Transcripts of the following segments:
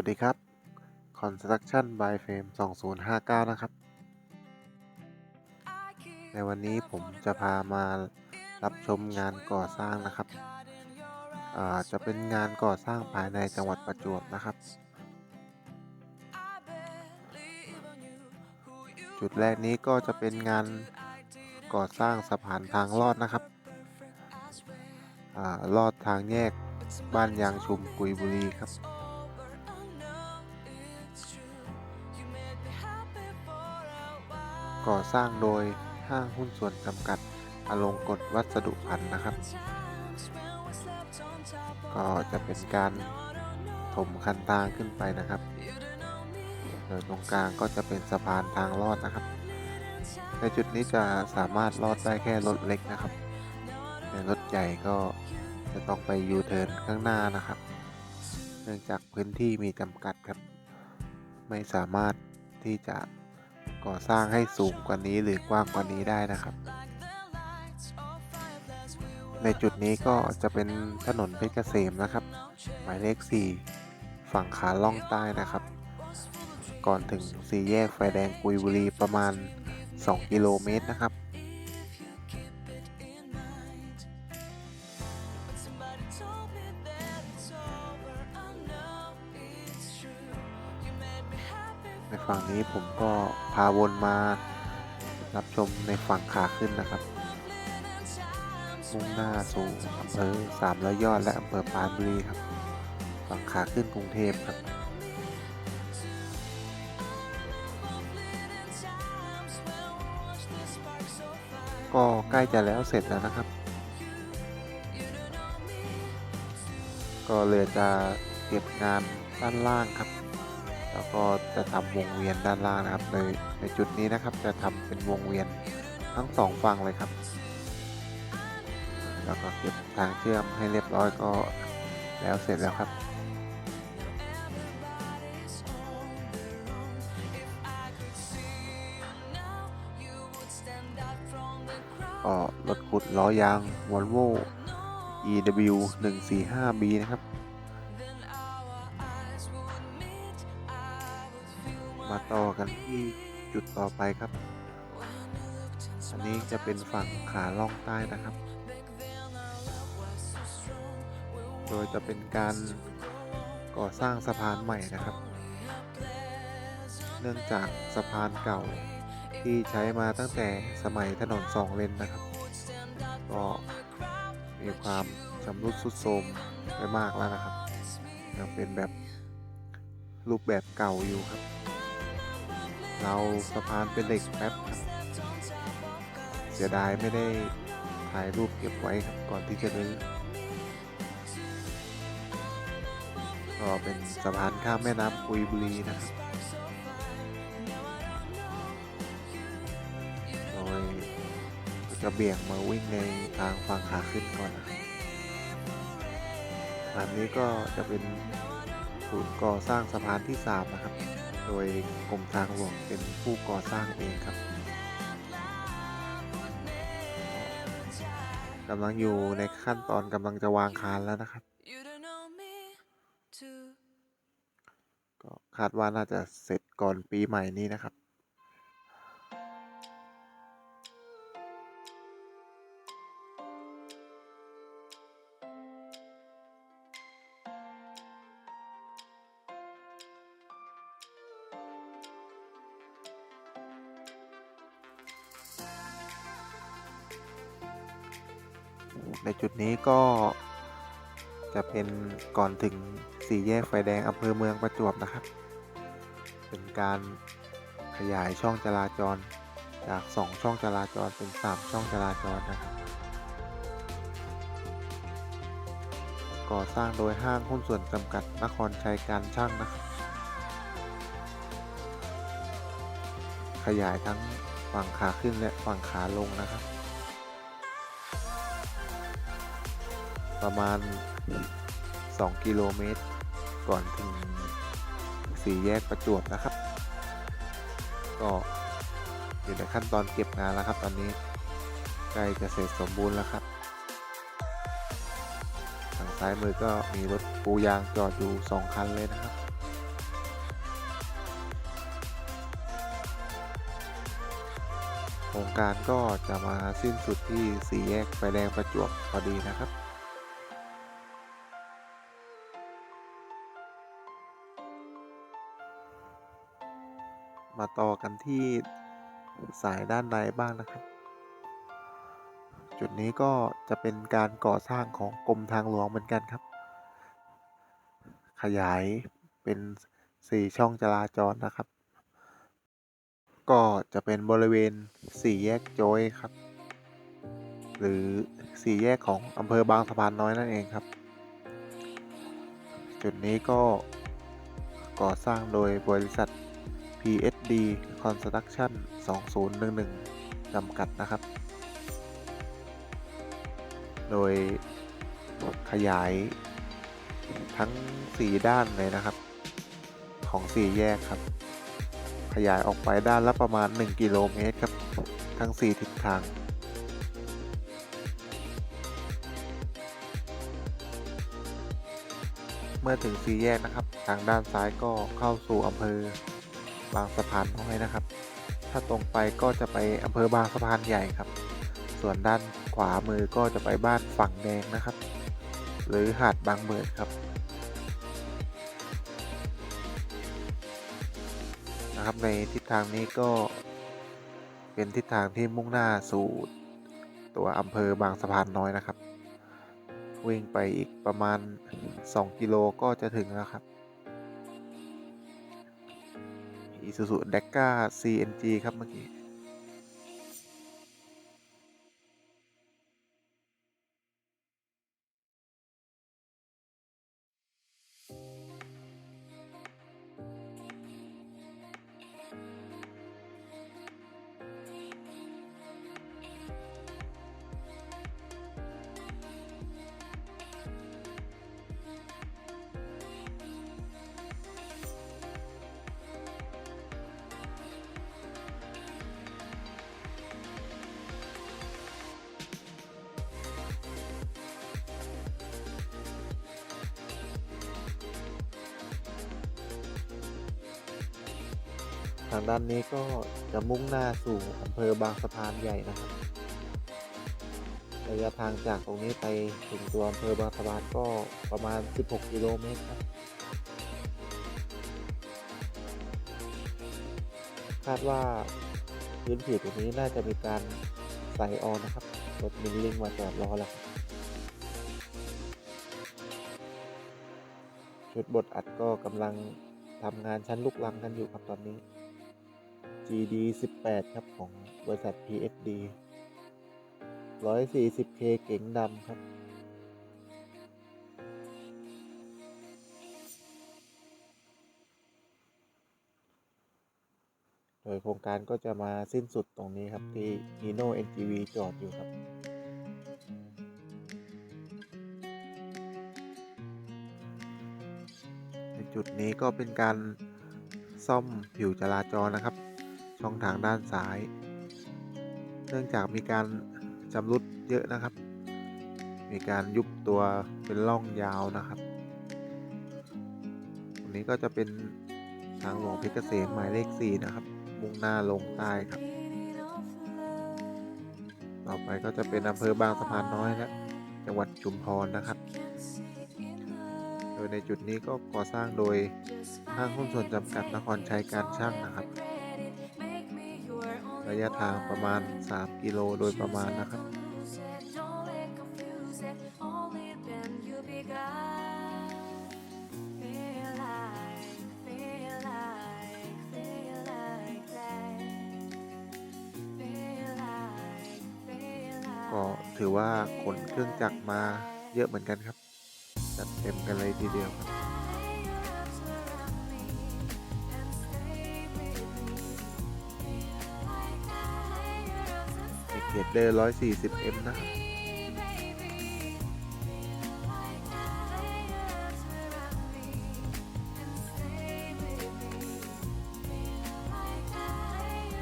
สวัสดีครับ Construction by Frame 2059 นะครับ ในวันนี้ผมจะพามารับชมงานก่อสร้างนะครับ จะเป็นงานก่อสร้างภายในจังหวัดประจวบนะครับ จุดแรกนี้ก็จะเป็นงานก่อสร้างสะพานทางลอดนะครับอลอดทางแยกบ้านยางชุมกุยบุรีครับ ก่อสร้างโดยห้างหุ้นส่วนจำกัดอลงกฎวัสดุพันธ์นะครับ ก็จะเป็นการถมคันทางขึ้นไปนะครับโดยตรงกลางก็จะเป็นสะพานทางลอดนะครับ ในจุดนี้จะสามารถลอดได้แค่รถเล็กนะครับในรถใหญ่ก็จะต้องไปยูเทิร์นข้างหน้านะครับ เนื่องจากพื้นที่มีจำกัดครับ ไม่สามารถที่จะ ก่อสร้างให้สูงกว่านี้หรือกว้างกว่านี้ได้นะครับ ในจุดนี้ก็จะเป็นถนนเพชรเกษมนะครับ หมายเลข 4 ฝั่งขาล่องใต้นะครับ ก่อนถึงสี่แยกไฟแดงกุยบุรีประมาณ 2 กิโลเมตรนะครับ ในฝั่งนี้ผมก็พาวนมารับชมในฝั่งขาขึ้นนะครับมุ่งหน้าสู่อำเภอสามร้อยยอดและอำเภอปานบุรีครับ ฝั่งขาขึ้นกรุงเทพครับก็ใกล้จะแล้วเสร็จแล้วนะครับ ก็เลือจะเก็บงานด้านล่างครับ แล้วก็จะทำวงเวียนด้านล่างนะครับในในจุดนี้นะครับจะทำเป็นวงเวียนทั้งสองฝั่งเลยครับ แล้วก็เก็บทางเชื่อมให้เรียบร้อยก็แล้วเสร็จแล้วครับก็รถขุดล้อยาง Volvo EW 145B นะครับ มาต่อกันที่จุดต่อไปครับ อันนี้จะเป็นฝั่งขาล่องใต้นะครับ โดยจะเป็นการก่อสร้างสะพานใหม่นะครับ เนื่องจากสะพานเก่าที่ใช้มาตั้งแต่สมัยถนนสองเลนนะครับ ก็มีความชำรุดทรุดโทรมไปมากแล้วนะครับยังเป็นแบบรูปแบบเก่าอยู่ครับ เราสะพานเป็นเหล็กแป๊บครับเสียดายไม่ได้ถ่ายรูปเก็บไว้ครับก่อนที่จะรื้อก็เป็นสะพานข้ามแม่น้ำกุยบุรีนะครับโดยจะเบี่ยงมาวิ่งในทางฝั่งขาขึ้นก่อนนะครับสะพานนี้ก็จะเป็นศูนย์ก่อสร้างสะพานที่ 3 นะครับ โดยกรมทางหลวงเป็นผู้ก่อสร้างเองครับกำลังอยู่ในขั้นตอนกำลังจะวางคานแล้วนะครับ ก็คาดว่าน่าจะเสร็จก่อนปีใหม่นี้นะครับ ในจุดนี้ก็จะเป็นก่อนถึงสี่แยกไฟแดงอำเภอเมืองประจวบนะครับ เป็นการขยายช่องจราจรจาก 2 ช่องจราจรเป็น 3 ช่องจราจรนะครับ ก่อสร้างโดยห้างหุ้นส่วนจำกัดนครชัยการช่างนะครับ ขยายทั้งฝั่งขาขึ้นและฝั่งขาลงนะครับ ประมาณ 2 กิโลเมตร ก่อนถึงสี่แยกประจวบนะครับ ก็อยู่ในขั้นตอนเก็บงานแล้วครับ ตอนนี้ใกล้จะเสร็จสมบูรณ์แล้วครับ ทางซ้ายมือก็มีรถปูยางจอดอยู่ 2 คันเลยนะครับโครงการก็จะมาสิ้นสุดที่สี่แยกไฟแดงประจวบพอดีนะครับ มาต่อกันที่สายด้านในบ้างนะครับ จุดนี้ก็จะเป็นการก่อสร้างของกรมทางหลวงเหมือนกันครับ ขยายเป็น 4 ช่องจราจรนะครับ ก็จะเป็นบริเวณ 4 แยกโจยครับ หรือ 4 แยกของอำเภอบางสะพานน้อยนั่นเองครับ จุดนี้ก็ก่อสร้างโดยบริษัท PSD Construction 2011จำกัดนะครับ โดยขยายทั้ง 4 ด้านเลยนะครับ ของ 4 แยกครับ ขยายออกไปด้านละประมาณ 1 กิโลเมตรครับ ทั้ง 4 ทิศทางเมื่อถึง4แยกนะครับ ทางด้านซ้ายก็เข้าสู่อำเภอ บางสะพานน้อยนะครับ ถ้าตรงไปก็จะไปอำเภอบางสะพานใหญ่ครับ ส่วนด้านขวามือก็จะไปบ้านฝั่งแดงนะครับ หรือหาดบางเบิดครับนะครับในทิศทางนี้ก็เป็นทิศทางที่มุ่งหน้าสู่ตัวอำเภอบางสะพานน้อยนะครับ วิ่งไปอีกประมาณ 2 กิโลก็จะถึงแล้วครับ Isuzu d e c a CNG ครับเมื่อกี้ ทางด้านนี้ก็จะมุ่งหน้าสู่อำเภอบางสะพานใหญ่นะครับ ระยะทางจากตรงนี้ไปถึงตัวอำเภอบางสะพานก็ประมาณ 16 กิโลเมตรครับคาดว่าพื้นผิวตรงนี้น่าจะมีการใส่ออนนะครับรถมิลลิงมาจอดรอแล้วชุดบทอัดก็กำลังทำงานชั้นลูกลังกันอยู่ครับตอนนี้ GD 18 ครับของบริษัท PSD 140K เก๋งดำครับ โดยโครงการก็จะมาสิ้นสุดตรงนี้ครับ ที่ Hino NGV จอดอยู่ครับในจุดนี้ก็เป็นการซ่อมผิวจราจรนะครับ ช่องทางด้านซ้าย เนื่องจากมีการชำรุดเยอะนะครับ มีการยุบตัวเป็นร่องยาวนะครับตรงนี้ก็จะเป็นทางหลวงเพชรเกษมหมายเลข 4 นะครับ มุ่งหน้าลงใต้ครับ ต่อไปก็จะเป็นอำเภอบางสะพานน้อยและจังหวัดชุมพรนะครับ โดยในจุดนี้ก็ก่อสร้างโดยห้างหุ้นส่วนจำกัดนครชัยการช่างนะครับ ระยะทางประมาณ 3 กิโลโดยประมาณนะครับ ก็ถือว่าขนเครื่องจักรมาเยอะเหมือนกันครับ จัดเต็มกันเลยทีเดียวครับ เกรดเดอร์ 140M นะครับ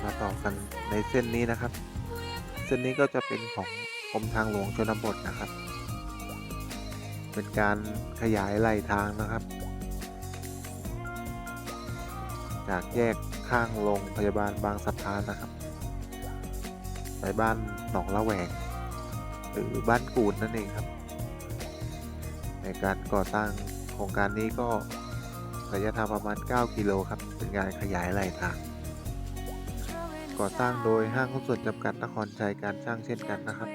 มาต่อกันในเส้นนี้นะครับ เส้นนี้ก็จะเป็นของกรมทางหลวงชนบทนะครับ เป็นการขยายไหลทางนะครับ จากแยกข้างโรงพยาบาลบางสะพานนะครับ ไปบ้านหนองละแวง หรือบ้านกูดนั่นเองครับ ในการก่อสร้างโครงการนี้ก็ระยะทางประมาณ 9 กิโลครับ เป็นการขยายไหลทาง ก่อสร้างโดยห้างหุ้นส่วนจำกัดนครชัยการช่างเช่นกันนะครับ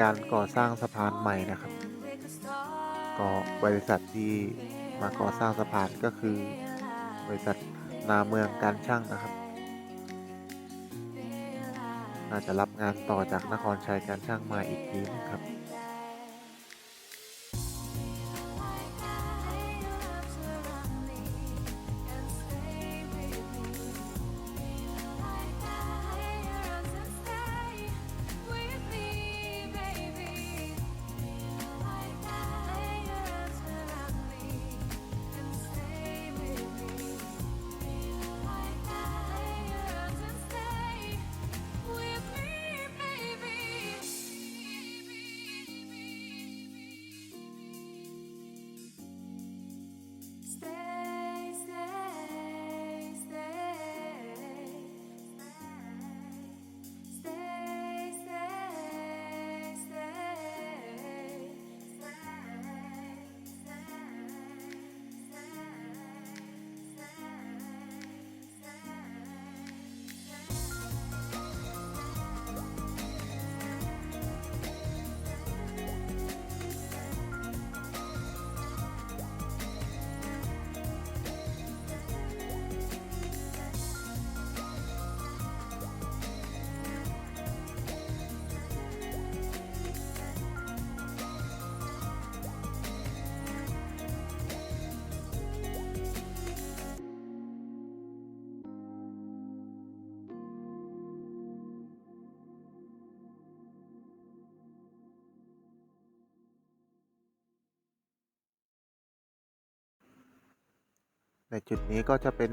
การก่อสร้างสะพานใหม่นะครับ ก็บริษัทที่มาก่อสร้างสะพานก็คือบริษัทนาเมืองการช่างนะครับ น่าจะรับงานต่อจากนครชัยการช่างมาอีกทีนะครับ ในจุดนี้ก็จะเป็น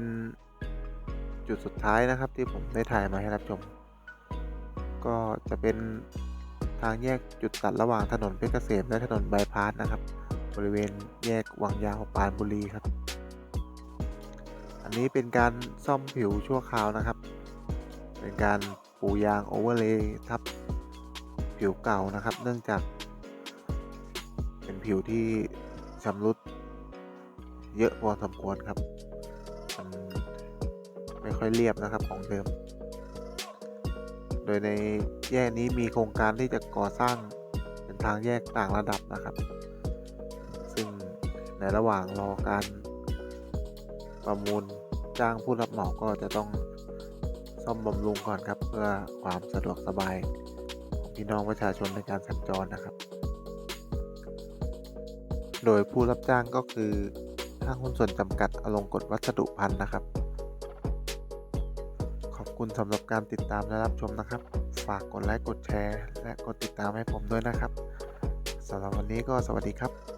จุดสุดท้ายนะครับที่ผมได้ถ่ายมาให้รับชม ก็จะเป็นทางแยกจุดตัดระหว่างถนนเพชรเกษมและถนนบายพาสนะครับ บริเวณแยกวังยาวปานบุรีครับ อันนี้เป็นการซ่อมผิวชั่วคราวนะครับ เป็นการปูยางโอเวอร์เลย์ทับผิวเก่านะครับ เนื่องจาก เป็นผิวที่ชำรุด เยอะพอสมควรครับมันไม่ค่อยเรียบนะครับของเดิม โดยในแยกนี้มีโครงการที่จะก่อสร้างเป็นทางแยกต่างระดับนะครับ ซึ่งในระหว่างรอการประมูลจ้างผู้รับเหมาก็จะต้องซ่อมบำรุงก่อนครับ เพื่อความสะดวกสบายของพี่น้องประชาชนในการสัญจรนะครับ โดยผู้รับจ้างก็คือ ห้างหุ้นส่วนจำกัดอลงกฎวัสดุพันธ์นะครับ ขอบคุณสำหรับการติดตามและรับชมนะครับ ฝากกดไลค์กดแชร์ และกดติดตามให้ผมด้วยนะครับสำหรับวันนี้ก็สวัสดีครับ